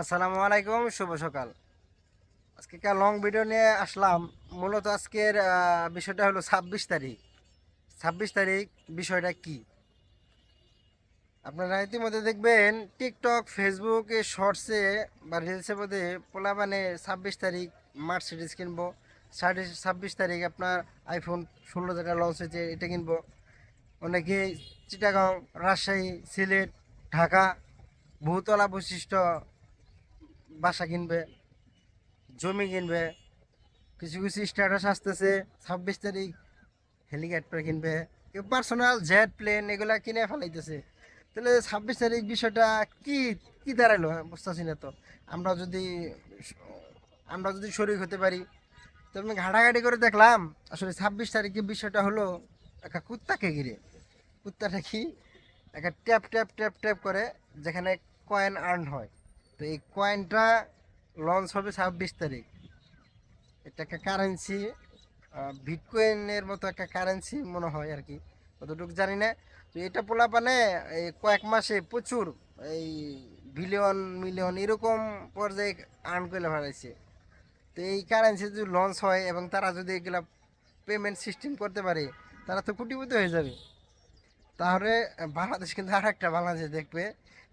আসসালামু আলাইকুম, শুভ সকাল। আজকে একটা লং ভিডিও নিয়ে আসলাম। মূলত আজকের বিষয়টা হলো ছাব্বিশ তারিখ। ছাব্বিশ তারিখ বিষয়টা কি? আপনারা ইতিমধ্যে দেখবেন টিকটক ফেসবুকে শর্টসে বা রিলসের মধ্যে পোলা মানে ছাব্বিশ তারিখ মার্সিডিস কিনবো। সাড়ে ছাব্বিশ তারিখ আপনার আইফোন ষোলো টাকা লঞ্চ হয়েছে, এটা কিনবো। অনেকে চিটাগাঁও রাজশাহী সিলেট ঢাকা বহুতলা বৈশিষ্ট্য বাসা কিনবে জমি কিনবে কিছু কিছু স্ট্যাটাস আসতেছে ছাব্বিশ তারিখ হেলিকপ্টার কিনবে কেউ পার্সোনাল জেট প্লেন এগুলা কিনে ফেলাইতেছে। তাহলে ছাব্বিশ তারিখ বিষয়টা কি কি দাঁড়াল? হ্যাঁ, বুঝতেছি না তো। আমরা যদি আমরা যদি শরিক হতে পারি তো আমি ঘাটাঘাটি করে দেখলাম আসলে ছাব্বিশ তারিখের বিষয়টা হলো একটা কুত্তাকে ঘিরে। কুত্তাটা কি? একটা ট্যাপ ট্যাপ ট্যাপ ট্যাপ করে যেখানে কয়েন আর্ন হয়। তো এই কয়েনটা লঞ্চ হবে ছাব্বিশ তারিখ। এটা একটা কারেন্সি বিটকয়েনের মতো একটা কারেন্সি মনে হয় আর কি, কতটুকু জানি না। তো এটা পোলা মানে এই কয়েক মাসে প্রচুর এই বিলিয়ন মিলিয়ন এরকম পর্যায়ে আর্ন করে ফেলাইছে তো এই কারেন্সি যদি লঞ্চ হয় এবং তারা যদি এগুলা পেমেন্ট সিস্টেম করতে পারে, তারা তো কোটিপতি হয়ে যাবে। তাহলে বাংলাদেশ কিন্তু আর একটা বাংলাদেশ দেখবে।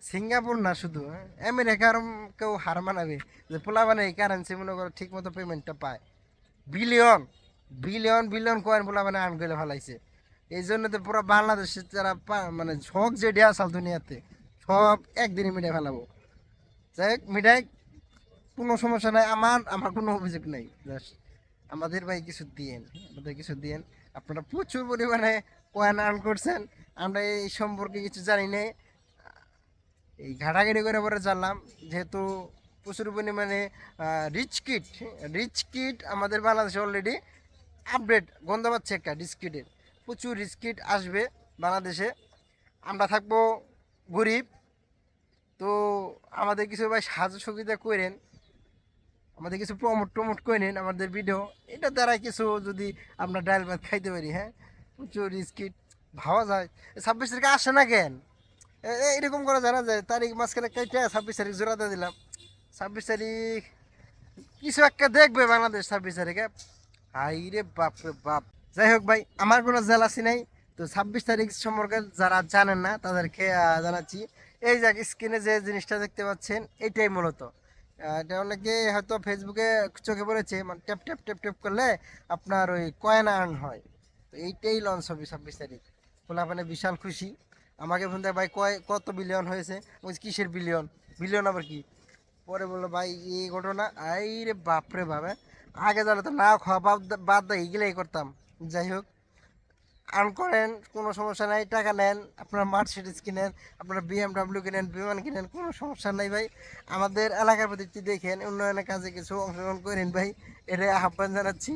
সিঙ্গাপুর না শুধু হ্যাঁ, আমেরিকার কেউ হার মানাবে। যে পোলা মানে এই কারেন্সি মনে করো ঠিক মতো পেমেন্টটা পায়। বিলিয়ন বিলিয়ন বিলিয়ন কয়েন পোলা মানে আর্ন করে ফেলাইছে। এই জন্য তো পুরো বাংলাদেশের যারা মানে ঝোঁক যে দেওয়া আসাল দুনিয়াতে সব একদিনে মিটে ফেলাবো। যাই হোক মিটাই কোনো সমস্যা নাই। আমার আমার কোনো অভিযোগ নেই। জাস্ট আমাদের ভাই কিছু দিয়েন আমাদের কিছু দিয়েন। আপনারা প্রচুর পরিমাণে কয়েন আর্ন করছেন। আমরা এই সম্পর্কে কিছু জানি না এই ঘাটাঘাটি করে পরে জানলাম, যেহেতু প্রচুর পরিমাণে রিচ কিট রিচ কিট আমাদের বাংলাদেশে অলরেডি আপডেট গন্ধ পাচ্ছে একটা রিচ কিটের প্রচুর রিচ কিট আসবে বাংলাদেশে। আমরা থাকব গরিব। তো আমাদের কিছু ভাই সাহায্য সুবিধা করেন, আমাদের কিছু প্রমোট টমোট করে নিন আমাদের ভিডিও এটা দ্বারা কিছু যদি আমরা ডাল ভাত খাইতে পারি হ্যাঁ? প্রচুর রিস্কিট ভাবা যায়। ছাব্বিশ তারিখে আসে না কেন? এরকম করা যায় না যে তারিখ মাঝখানে কেটে ছাব্বিশ তারিখ জোড়াতে দিলাম। ছাব্বিশ তারিখ, কিছু একটা দেখবে বাংলাদেশ ছাব্বিশ তারিখে। হাই রে বাপ রে বাপ। যাই হোক ভাই, আমার কোনো জেলাসি নাই। তো ছাব্বিশ তারিখ সম্পর্কে যারা জানেন না, তাদেরকে জানাচ্ছি। এই যে স্ক্রিনে যে জিনিসটা দেখতে পাচ্ছেন, এটাই মূলত। এটা অনেকে হয়তো ফেসবুকে চোখে পড়েছে মানে ট্যাপ ট্যাপ ট্যাপ ট্যাপ করলে আপনার ওই কয়েন আর্ন হয়। তো এইটাই লঞ্চ হবে ছাব্বিশ তারিখ। বলে মানে বিশাল খুশি। আমাকে ফোন দেয় ভাই, কয়, কত বিলিয়ন হয়েছে? ওই কিসের বিলিয়ন বিলিয়ন আবার কি? পরে বলল, ভাই, এই ঘটনা? এই রে বাপরে বাবা আগে জানলে তো না খাওয়া বাদ বাদ দেয় এগুলাই করতাম। যাই হোক আর্ন করেন, কোনো সমস্যা নাই, টাকা নেন, আপনারা মার্সিডিস কিনেন, আপনারা বিএমডাব্লিউ কিনেন, বিমান কিনেন, কোনো সমস্যা নাই ভাই। আমাদের এলাকার প্রতি দেখেন, উন্নয়নের কাজে কিছু অংশগ্রহণ করেন ভাই এটা আহ্বান জানাচ্ছি।